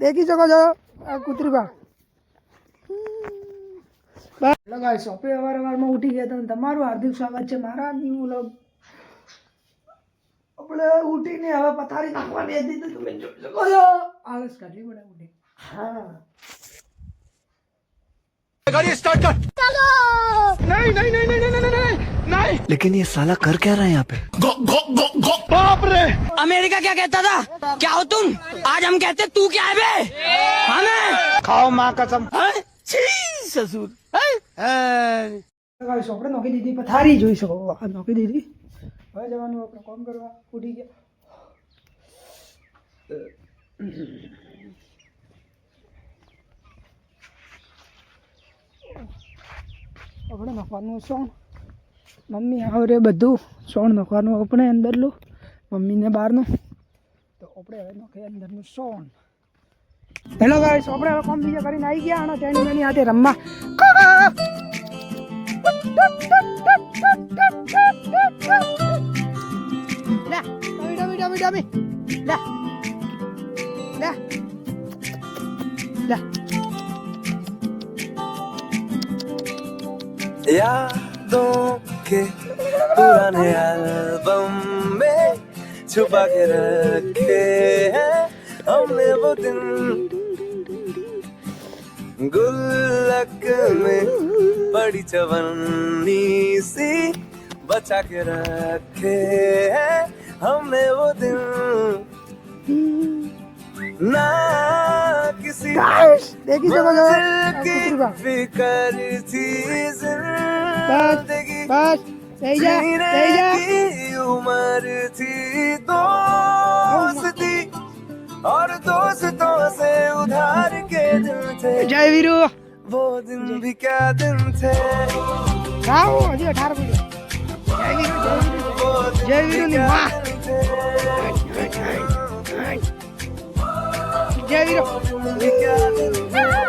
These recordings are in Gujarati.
દેખી શકો છો આ કૂતરી પા હેલો ગાઈસ સોપે અવારવારમાં ઉઠી ગયા તમે તમારું હાર્દિક સ્વાગત છે મારા ન્યુ વ્લોગ આપણે ઉઠીને હવે પથારી નાખવા હતી તો તમે જોઈ શકો છો આળસ કાઢવી પડે ઉઠી હા ગાડી સ્ટાર્ટ કર ચાલો નહીં નહીં નહીં નહીં है लेकिन ये साला कर क्या रहा है यहाँ पे गो, गो, गो, गो। बाप रे अमेरिका क्या कहता था क्या हो तुम आज हम कहते तू क्या है बे हमें हाँ खाओ माँ कसम हाँ? ससुर આપણે નોકી દીધી પથારી મમ્મી હવે બધું સોણ નખવાનું આપણે અંદરનું મમ્મીને બહારનું તો આપણે હવે નાખીએ અંદરનું સોણ હેલો ગાઈસ આપણે હવે કોમ બીજા કરીને આવી ગયા અને તેની મેની હાથે રમવા યાદો के पुराने एल्बम में छुपा के रखे हैं हमने वो दिन गुल्लक में बड़ी चवन्नी सी बचा के रखे हैं हमने वो दिन ना किसी देखी हाँ, फिकर थी जिंदगी बस उम्र थी दोस्ती तो हाँ। और दोस्तों से उधार के दिन थे जय वीरू वो दिन भी क्या दिन थे गाओ अठारह बजे जय वीरू जय वीरू ने जय वीरू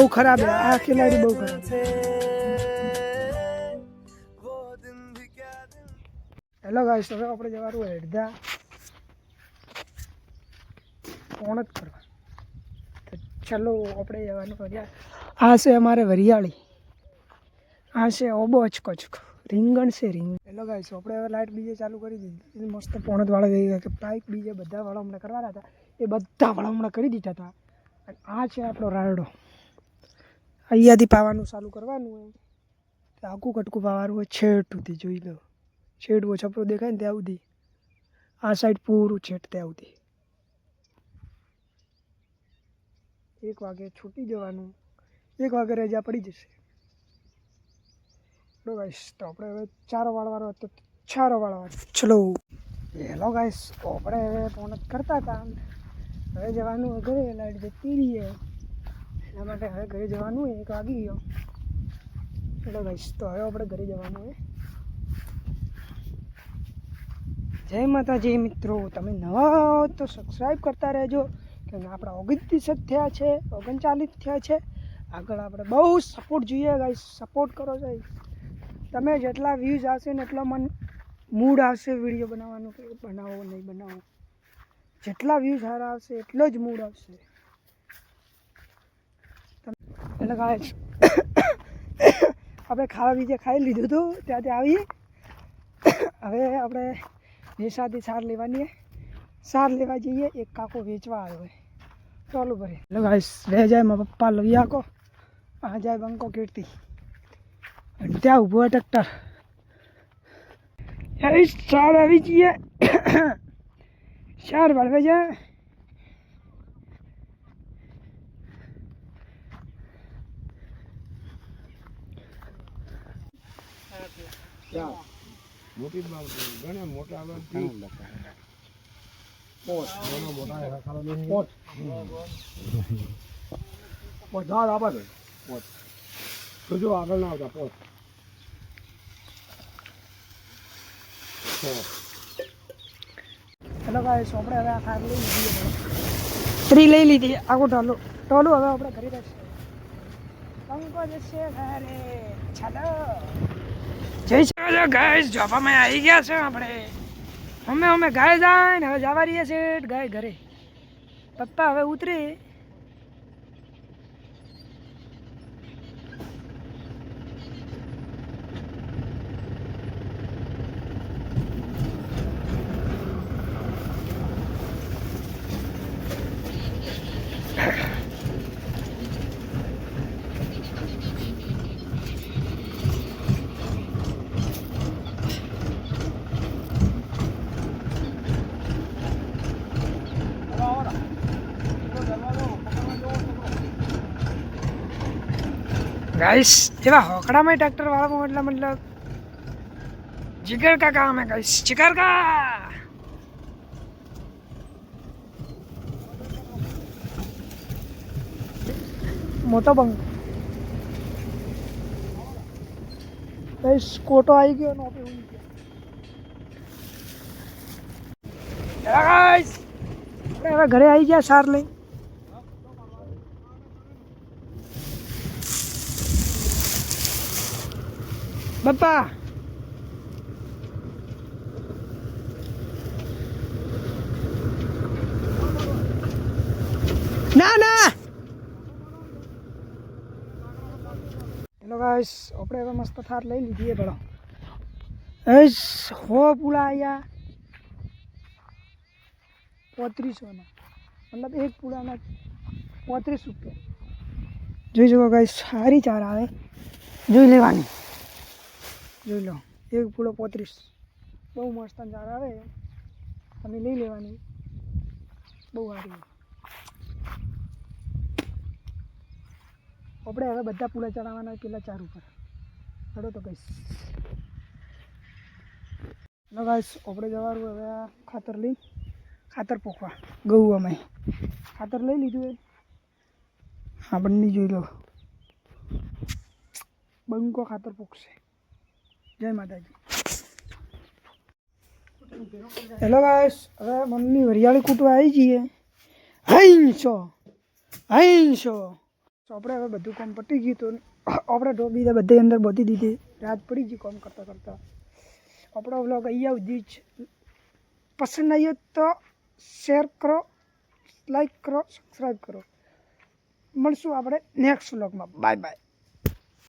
બહુ ખરાબ આ ખેલાડી બહુ ખરાબ વદન ભી કેદ હેલો ગાઈસ આપણે અપડે જવાનું હેડધા કોણ જ થા ચલો આપણે જવાનું ક્યા આ છે અમારે વરિયાળી આ છે ઓબોચક રિંગણ સે રિંગણ હેલો ગાઈસ આપણે લાઈટ બીજે ચાલુ કરી દીધી મસ્ત કોણદ વાળા દે કે લાઈટ બીજે બધા વાળા આપણે કરવા હતા એ બધા વાળા આપણે કરી દીધા હતા આ છે આપણો રારડો अय्या दी पावानो चालू करवानो है हाकू गटकू पावारो छेटूती જોઈ લો छेड़ व छप्रो દેખાય ને તે આવતી આ સાઇડ पूरो छेड़ते આવતી એક વાગે છૂટી જવાનું એક વાગે રેજા પડી જશે લો गाइस તો આપણે હવે ચાર વાળવારો અતત ચાર વાળવારો ચલો હેલો गाइस આપણે ફોન કરતા કામ હવે જવાનું ઘરે લાડી દે તીરીએ એટલા માટે હવે ઘરે જવાનું હોય એક વાગી ગયો એટલે ગાઈશ તો હવે આપણે ઘરે જવાનું હોય જય માતાજી મિત્રો તમે નવા તો સબસ્ક્રાઈબ કરતા રહેજો કેમ આપણા ઓગણત્રીસ થયા છે ઓગણચાલીસ થયા છે આગળ આપણે બહુ સપોર્ટ જોઈએ ગાઈ સપોર્ટ કરો સાહેબ તમે જેટલા વ્યૂઝ આવશે ને એટલો મન મૂડ આવશે વિડીયો બનાવવાનું કે બનાવો નહીં બનાવો જેટલા વ્યૂઝ સારા આવશે એટલો જ મૂડ આવશે आप खावा बीजे खाई लीधु तू ते ती हमें अपने निशा सार लेवा सार लेवा जाइए एक काको वेचवा चलो भरे रह जाए मप्पा लई आको आ जाए बंको कीर्ति त्या उभो है ट्रेक्टर सार आ जाइए सार भरवे जाए મોટી ઘણા મોટા પોટ આપે પોટ હેલો ભાઈ આપણે હવે આ ખાર લઈ લીધી ત્રી લઈ લીધી આખું ટોલું ટોલું હવે આપણે ઘરે રાખીશું અંકો જશે ઘરે હેલો ગાઈસ જોબ અમે આવી ગયા છે આપણે અમે અમે ગાય જાય ને હવે જવા રહીએ છીએ ગાય ઘરે પપ્પા હવે ઉતરી गाइस जरा होकड़ा में ट्रैक्टर वाला को मतलब मतलब जिगर का काम है गाइस जिगर का मोटा बंग गाइस कोटो आई क्यों और पे हुई क्या गाइस घरे आई गया सार ले Papa. Nana. Hello guys, अपने वह मस्त थार ले ली थी बड़ा। इस हो पुलाया पौत्री सोना मतलब एक पूरा ना पौत्री सुप्पे जो जो गाइस हरी चारा है जो लेवानी જોઈ લો એક ફૂલો પોત્રીસ બહુ મસ્ત અંજાર આવે તમે લઈ લેવાની બહુ સારી આપણે હવે બધા પૂળા ચડાવવાના પેલા ચાર ઉપર ચડો તો કઈશ હલો આપણે જવાનું હવે આ ખાતર લઈ ખાતર પોખવા ગૌ અમે ખાતર લઈ લીધું એ આપણને જોઈ લો બંકો ખાતર પોખશે જય માતાજી હેલો ગાઈસ હવે મમ્મી વરિયાળી કૂટવા આવી જઈએ હૈંશો હૈંશો તો આપણે હવે બધું કામ પટી ગયું તો આપણે ઢોબી બધે અંદર બોતી દીધી રાત પડી ગઈ કામ કરતાં કરતાં આપણો વ્લોગ અહીંયા સુધી જ પસંદ આવ્યો તો શેર કરો લાઈક કરો સબસ્ક્રાઈબ કરો મળશું આપણે નેક્સ્ટ વ્લોગમાં બાય બાય